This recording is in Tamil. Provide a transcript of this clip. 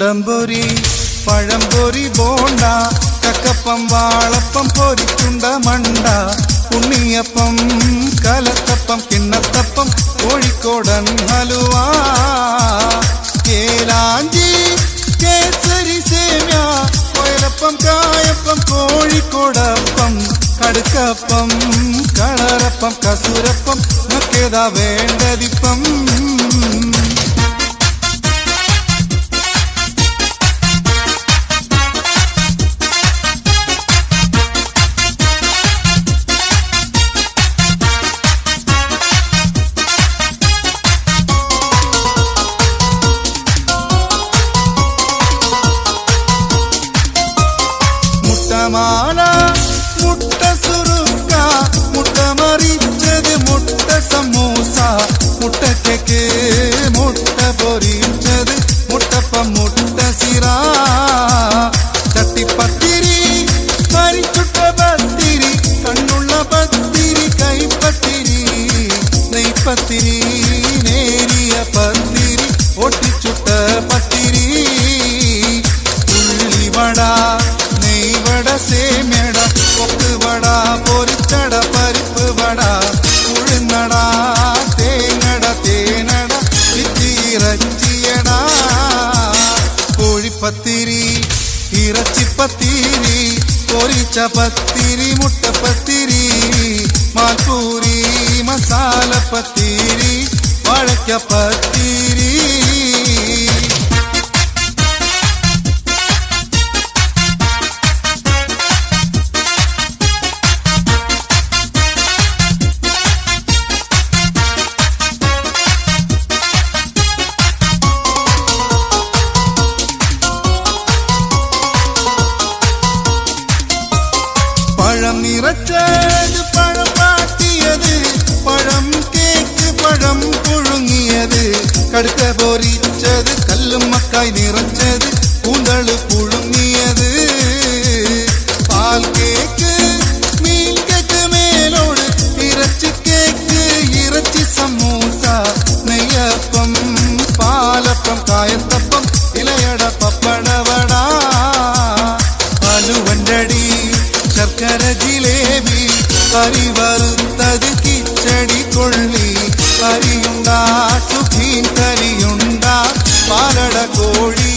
ഉണ്ടംപൊരി പഴംപൊരി ബോണ്ട കക്കപ്പം വാളപ്പം പൊരിച്ചുണ്ട മണ്ട ഉണ്ണിയപ്പം കലത്തപ്പം കിണ്ണത്തപ്പം കോഴിക്കോടൻ ഹലുവ കേലാഞ്ചി കേസരി സേമ്യ കൊയലപ്പം കായപ്പം കോഴിക്കോടപ്പം കടുക്കപ്പം കളറപ്പം കസൂരപ്പം നമുക്കേതാ വേണ്ടതിപ്പം. முட்ட பொரியுற்றது முட்டப்ப முட்ட சிரா. தட்டி பத்திரி பறிச்சுட்ட பத்திரி கண்ணுள்ள பத்திரி கைப்பத்திரி நெய்ப்பத்திரி പത്തിരി പൊരിച്ച പത്തിരി മുട്ടപ്പത്തിരി മാൽപ്പൂരി മസാലപ്പത്തിരി വാഴക്കപ്പത്തിരി பழம் இறச்சது பழம் பாட்டியது பழம் கேக்கு பழம் புழுங்கியது. கடுக்க பொறிச்சது கல்லு மக்காய் நிறைச்சது கூந்தழு புழுங்கியது. பால் கேக்கு மீன் கேக்கு மேலோடு இறைச்சி கேக்கு இறைச்சி சமோசா நெய்யப்பம் பாலப்பம் காயத்தம் വരുത്തത് കിച്ചടി കൊള്ളി അറിയുണ്ടാ സുഖീൻ തരിയുണ്ടാ പാലട കോഴി